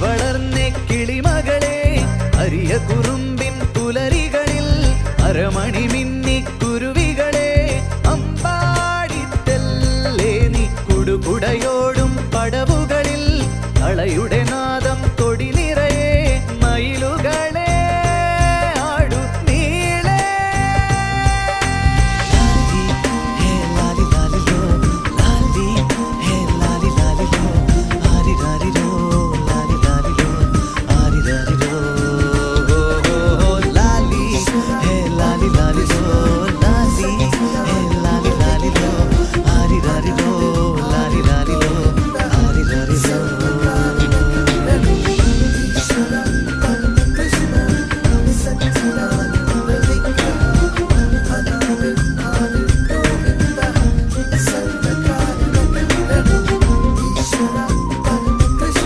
വളർന്നെ കിളിമകളെ അരിയ കുറുമ്പിൻ പുലരികളിൽ അരമണി